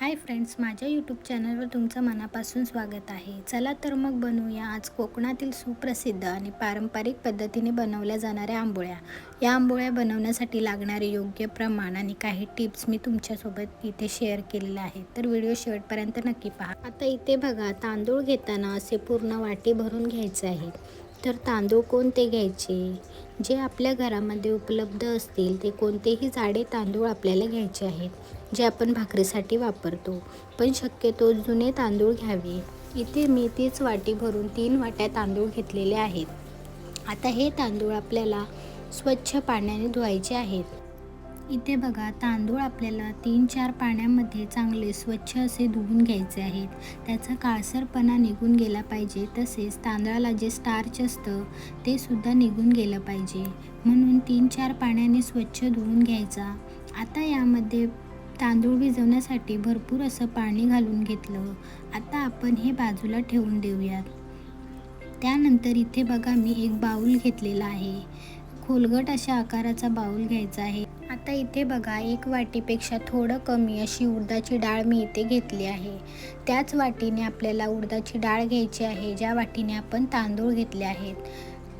Hi friends माझ्या YouTube चॅनलवर तुमचं मनापासून स्वागत आहे. चला तर मग बनवूया आज कोकणातील सुप्रसिद्ध आणि पारंपरिक पद्धतीने बनवल्या जाणाऱ्या आंबोळ्या. या आंबोळ्या बनवण्यासाठी लागणारे योग्य प्रमाण आणि काही टिप्स मी तुमच्यासोबत इथे शेअर केलेल्या आहेत. तर व्हिडिओ शेवटपर्यंत नक्की पहा. आता इथे बघा तांदूळ घेताना असे पूर्ण वाटी भरून घ्यायचे आहेत तर तांदूळ कोणते घ्यायचे? जे आपल्या घरामध्ये उपलब्ध असतील ते कोणतेही जाडे तांदूळ आपल्याला घ्यायचे आहेत. जे आपण भाकरीसाठी वापरतो. पण शक्यतो जुने तांदूळ घ्यावे. इथे मी तीच वाटी भरून तीन वाट्या तांदूळ घेतलेले आहेत. आता हे तांदूळ आपल्याला स्वच्छ पाण्याने धुवायचे आहेत. इथे बघा तांदूळ आपल्याला तीन चार पाण्यामध्ये चांगले स्वच्छ असे धुवून घ्यायचे आहेत. त्याचा काळसरपणा निघून गेला पाहिजे. तसेच तांदळाला जे स्टार्च असतं ते सुद्धा निघून गेलं पाहिजे. म्हणून तीन चार पाण्याने स्वच्छ धुवून घ्यायचा. आता यामध्ये तांदूळ भिजवण्यासाठी भरपूर असं पाणी घालून घेतलं. आता आपण हे बाजूला ठेवून देऊयात. त्यानंतर इथे बघा मी एक बाऊल घेतलेला आहे. खोलगट अशा आकाराचा बाऊल घ्यायचा आहे. आता इथे बघा एक वाटीपेक्षा थोडं कमी अशी उडदाची डाळ मी इथे घेतली आहे. त्याच वाटीने आपल्याला उडदाची डाळ घ्यायची आहे ज्या वाटीने आपण तांदूळ घेतले आहेत.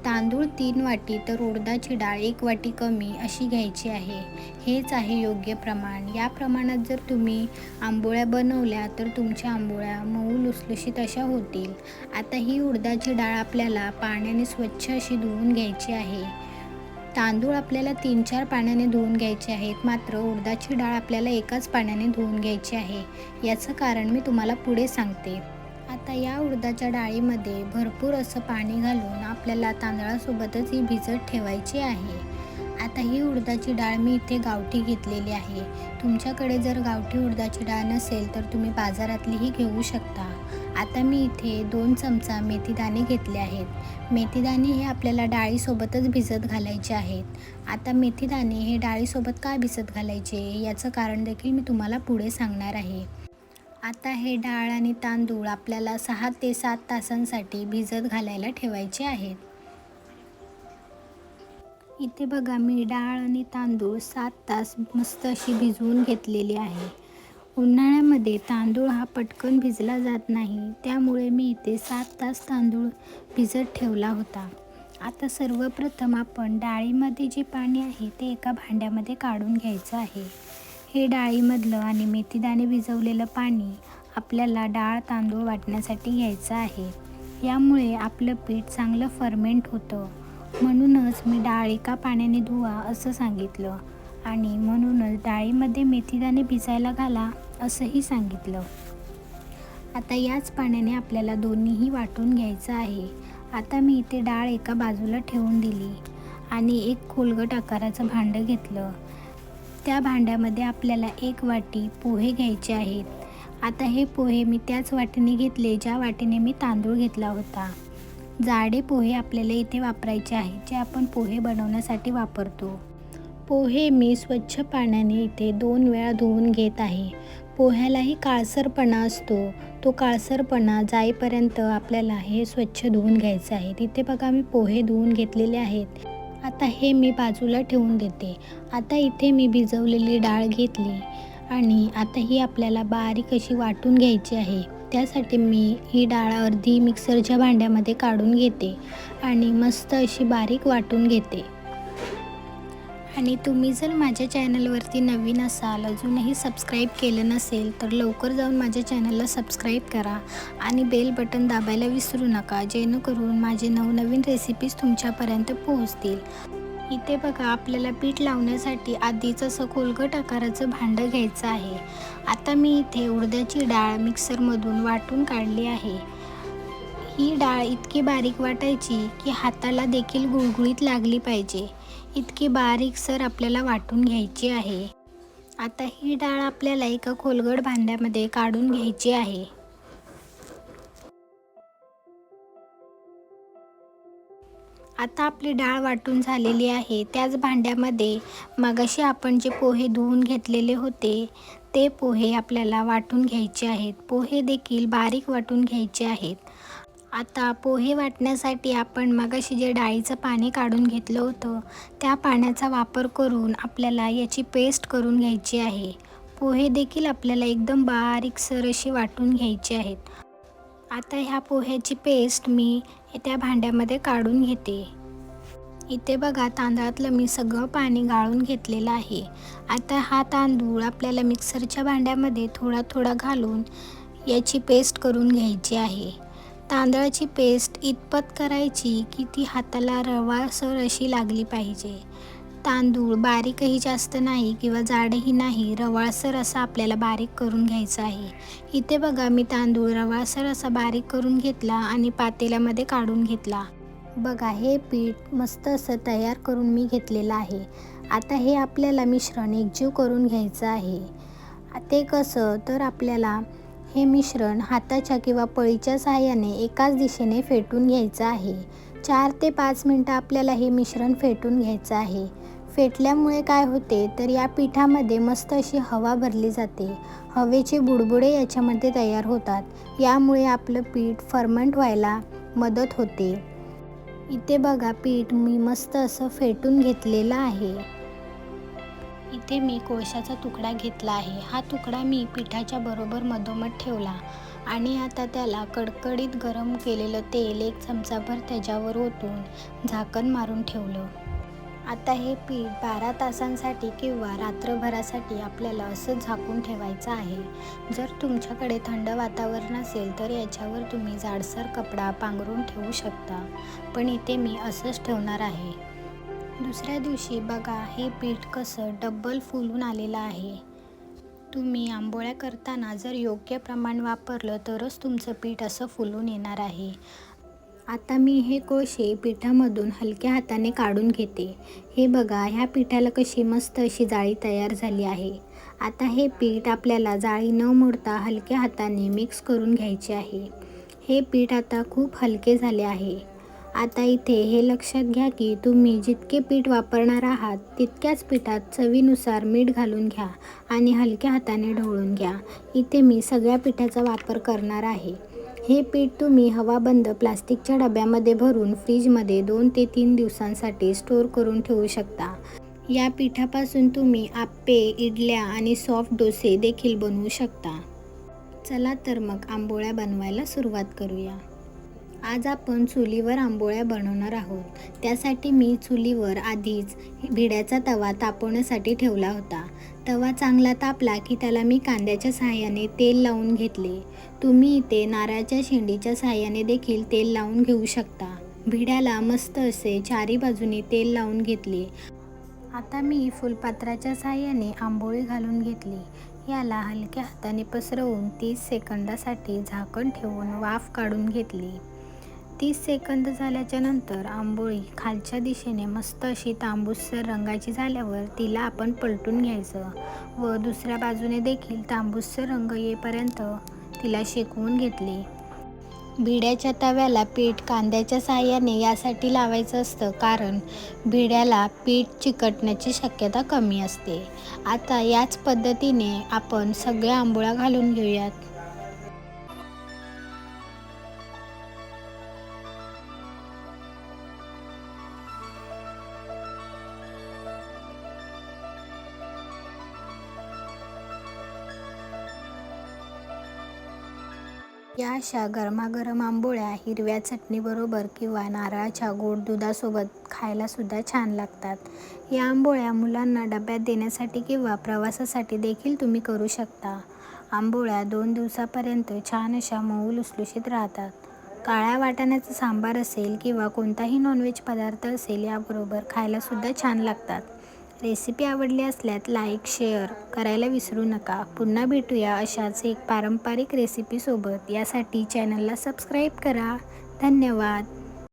तांदूळ तीन वाटी तर उडदाची डाळ एक वाटी कमी अशी घ्यायची आहे. हेच आहे योग्य प्रमाण. या प्रमाणात जर तुम्ही आंबोळ्या बनवल्या तर तुमच्या आंबोळ्या मऊ लुसलुशीत अशा होतील. आता ही उडदाची डाळ आपल्याला पाण्याने स्वच्छ अशी धुवून घ्यायची आहे. तांदूळ आपल्याला तीन चार पाण्याने धुवून घ्यायचे आहेत. मात्र उडदाची डाळ आपल्याला एकाच पाण्याने धुवून घ्यायची आहे. याचं कारण मी तुम्हाला पुढे सांगते. आता या उडदाच्या डाळीमध्ये भरपूर असं पाणी घालून आपल्याला तांदळासोबतच ही भिजत ठेवायची आहे. आता ही उडदाची डाळ मी इथे गावठी घेतलेली आहे. तुमच्याकडे जर गावठी उडदाची डाळ नसेल तर तुम्ही बाजारातलीही घेऊ शकता. आता मी इथे दोन चमचा मेथीदाणे घेतले आहेत. मेथीदाणे हे आपल्याला डाळीसोबतच भिजत घालायचे आहेत. आता मेथीदाणे हे डाळीसोबत का भिजत घालायचे? याचं कारण देखील मी तुम्हाला पुढे सांगणार आहे. आता हे डाळ आणि तांदूळ आपल्याला सहा ते सात तासांसाठी भिजत घालायला ठेवायचे आहेत. इथे बघा मी डाळ आणि तांदूळ सात तास मस्त अशी भिजवून घेतलेली आहे. उन्हाळ्यामध्ये तांदूळ हा पटकन भिजला जात नाही त्यामुळे मी इथे सात तास तांदूळ भिजत ठेवला होता. आता सर्वप्रथम आपण डाळीमध्ये जे पाणी आहे ते एका भांड्यामध्ये काढून घ्यायचं आहे. हे डाळीमधलं आणि मेथीदाणे भिजवलेलं पाणी आपल्याला डाळ तांदूळ वाटण्यासाठी घ्यायचं आहे. यामुळे आपलं पीठ चांगलं फर्मेंट होतं. म्हणूनच मी डाळ एका पाण्याने धुवा असं सांगितलं आणि म्हणूनच डाळीमध्ये मेथीदाणे भिजायला घाला असंही सांगितलं. आता याच पाण्याने आपल्याला दोन्हीही वाटून घ्यायचं आहे. आता मी इथे डाळ एका बाजूला ठेवून दिली आणि एक खोलगट आकाराचं भांडं घेतलं. त्या भांड्यामध्ये आपल्याला एक वाटी पोहे घ्यायचे आहेत. आता हे पोहे मी त्याच वाटीने घेतले ज्या वाटीने मी तांदूळ घेतला होता. जाडे पोहे आपल्याला इथे वापरायचे आहेत जे आपण पोहे बनवण्यासाठी वापरतो. पोहे मी स्वच्छ पाण्याने इथे दोन वेळा धुवून घेत आहे. पोह्यालाही काळसरपणा असतो. तो काळसरपणा जाईपर्यंत आपल्याला हे स्वच्छ धुवून घ्यायचं आहे. तिथे बघा मी पोहे धुवून घेतलेले आहेत. आता हे मी बाजूला ठेवून देते. आता इथे मी भिजवलेली डाळ घेतली. आणि आता ही आपल्याला बारीक अशी वाटून घ्यायची आहे. त्यासाठी मी ही डाळ अर्धी मिक्सरच्या भांड्यामध्ये काढून घेते. आणि मस्त अशी बारीक वाटून घेते. आणि तुम्ही जर माझ्या चॅनलवरती नवीन असाल अजूनही सबस्क्राईब केलं नसेल तर लवकर जाऊन माझ्या चॅनलला सबस्क्राईब करा आणि बेल बटन दाबायला विसरू नका जेणेकरून माझे नवनवीन रेसिपीज तुमच्यापर्यंत पोहोचतील. इथे बघा आपल्याला पीठ लावण्यासाठी आधीच असं खोलगट आकाराचं भांडं घ्यायचं आहे. आता मी इथे उडद्याची डाळ मिक्सरमधून वाटून काढली आहे. ही डाळ इतकी बारीक वाटायची की हाताला देखील गुळगुळीत लागली पाहिजे. इतकी बारीकसर आपल्याला वाटून घ्यायची आहे. आता ही डाळ आपल्याला एका खोलगड भांड्यामध्ये काढून घ्यायची आहे. आता आपली डाळ वाटून झालेली आहे. त्याच भांड्यामध्ये मगाशी आपण जे पोहे धुवून घेतलेले होते ते पोहे आपल्याला वाटून घ्यायचे आहेत. पोहे देखील बारीक वाटून घ्यायचे आहेत. आता पोहे वाटण्यासाठी आपण मगाशी जे डाळीचं पाणी काढून घेतलं होतं त्या पाण्याचा वापर करून आपल्याला याची पेस्ट करून घ्यायची आहे. पोहे देखील आपल्याला एकदम बारीकसर अशी वाटून घ्यायचे आहेत. आता ह्या पोह्याची पेस्ट मी त्या भांड्यामध्ये काढून घेते. इथे बघा तांदळातलं मी सगळं पाणी गाळून घेतलेलं आहे. आता हा तांदूळ आपल्याला मिक्सरच्या भांड्यामध्ये थोडा थोडा घालून याची पेस्ट करून घ्यायची आहे. तांदळाची पेस्ट इतपत करायची की ती हाताला रवासर अशी लागली पाहिजे. तांदूळ बारीकही जास्त नाही किंवा जाडही नाही रवाळसर असा आपल्याला बारीक करून घ्यायचा आहे. इथे बघा मी तांदूळ रवाळसर असा बारीक करून घेतला आणि पातेल्यामध्ये काढून घेतला. बघा हे पीठ मस्त असं तयार करून मी घेतलेलं आहे. आता हे आपल्याला मिश्रण एकजीव करून घ्यायचं आहे. ते कसं? तर आपल्याला हे मिश्रण हाताच्या किंवा पळीच्या सहाय्याने एकाच दिशेने फेटून घ्यायचं आहे. चार ते पाच मिनटं आपल्याला हे मिश्रण फेटून घ्यायचं आहे. फेटल्यामुळे काय होते तर या पिठामध्ये मस्त अशी हवा भरली जाते. हवेचे बुडबुडे याच्यामध्ये तयार होतात. यामुळे आपलं पीठ फर्मंट व्हायला मदत होते. इथे बघा पीठ मी मस्त असं फेटून घेतलेलं आहे. इथे मी कोळशाचा तुकडा घेतला आहे. हा तुकडा मी पिठाच्या बरोबर मधोमध ठेवला आणि आता त्याला कडकडीत गरम केलेलं तेल एक चमचाभर त्याच्यावर ओतून झाकण मारून ठेवलं. आता हे पीठ बारा तासांसाठी किंवा रात्रभरासाठी आपल्याला असं झाकून ठेवायचं आहे. जर तुमच्याकडे थंड वातावरण असेल तर याच्यावर तुम्ही जाडसर कपडा पांघरून ठेवू शकता. पण इथे मी असंच ठेवणार आहे. दुसऱ्या दिवशी बघा हे पीठ कसं डब्बल फुलून आलेलं आहे. तुम्ही आंबोळ्या करताना जर योग्य प्रमाण वापरलं तरच तुमचं पीठ असं फुलून येणार आहे. आता मी हे कोळशे पिठामधून हलक्या हाताने काढून घेते. हे बघा ह्या पिठाला कशी मस्त अशी जाळी तयार झाली आहे. आता हे पीठ आपल्याला जाळी न मोडता हलक्या हाताने मिक्स करून घ्यायचे आहे. हे पीठ आता खूप हलके झाले आहे. आता इथे हे लक्षात घ्या की तुम्ही जितके पीठ वापरणार आहात तितक्याच पिठात चवीनुसार मीठ घालून घ्या आणि हलक्या हाताने ढवळून घ्या. इथे मी सगळ्या पिठाचा वापर करणार आहे. हे पीठ तुम्ही हवाबंद प्लास्टिकच्या डब्यामध्ये भरून फ्रीजमध्ये दोन ते तीन दिवसांसाठी स्टोअर करून ठेवू शकता. या पिठापासून तुम्ही आप्पे इडल्या आणि सॉफ्ट डोसे देखील बनवू शकता. चला तर मग आंबोळ्या बनवायला सुरुवात करूया. आज आपण चुलीवर आंबोळ्या बनवणार आहोत. त्यासाठी मी चुलीवर आधीच भिड्याचा तवा तापवण्यासाठी ठेवला होता. तवा चांगला तापला की त्याला मी कांद्याच्या सहाय्याने तेल लावून घेतले. तुम्ही इथे नारळाच्या शेंडीच्या सहाय्याने देखील तेल लावून घेऊ शकता. भिड्याला मस्त असे चारी बाजूनी तेल लावून घेतले. आता मी फुलपात्राच्या सहाय्याने आंबोळी घालून घेतली. याला हलक्या हाताने पसरवून तीस सेकंदासाठी झाकण ठेवून वाफ काढून घेतली. तीस सेकंद झाल्याच्यानंतर आंबोळी खालच्या दिशेने मस्त अशी तांबूसर रंगाची झाल्यावर तिला आपण पलटून घ्यायचं व दुसऱ्या बाजूने देखील तांबूसर रंग येईपर्यंत तिला शेकवून घेतले. भिड्याच्या तव्याला पीठ कांद्याच्या साहाय्याने यासाठी लावायचं असतं कारण भिड्याला पीठ चिकटण्याची शक्यता कमी असते. आता याच पद्धतीने आपण सगळ्या आंबोळ्या घालून घेऊयात. या अशा गरमागरम आंबोळ्या हिरव्या चटणीबरोबर किंवा नारळाच्या गोड दुधासोबत खायलासुद्धा छान लागतात. या आंबोळ्या मुलांना डब्यात देण्यासाठी किंवा प्रवासासाठी देखील तुम्ही करू शकता. आंबोळ्या दोन दिवसापर्यंत छान अशा मऊ लुसलुशीत राहतात. काळ्या वाटाण्याचा सांबार असेल किंवा कोणताही नॉनव्हेज पदार्थ असेल याबरोबर खायलासुद्धा छान लागतात. रेसिपी आवडली असल्यास लाईक शेअर करायला विसरू नका. पुन्हा भेटूया अशाच एक पारंपरिक रेसिपीसोबत. यासाठी चॅनलला सबस्क्राईब करा. धन्यवाद.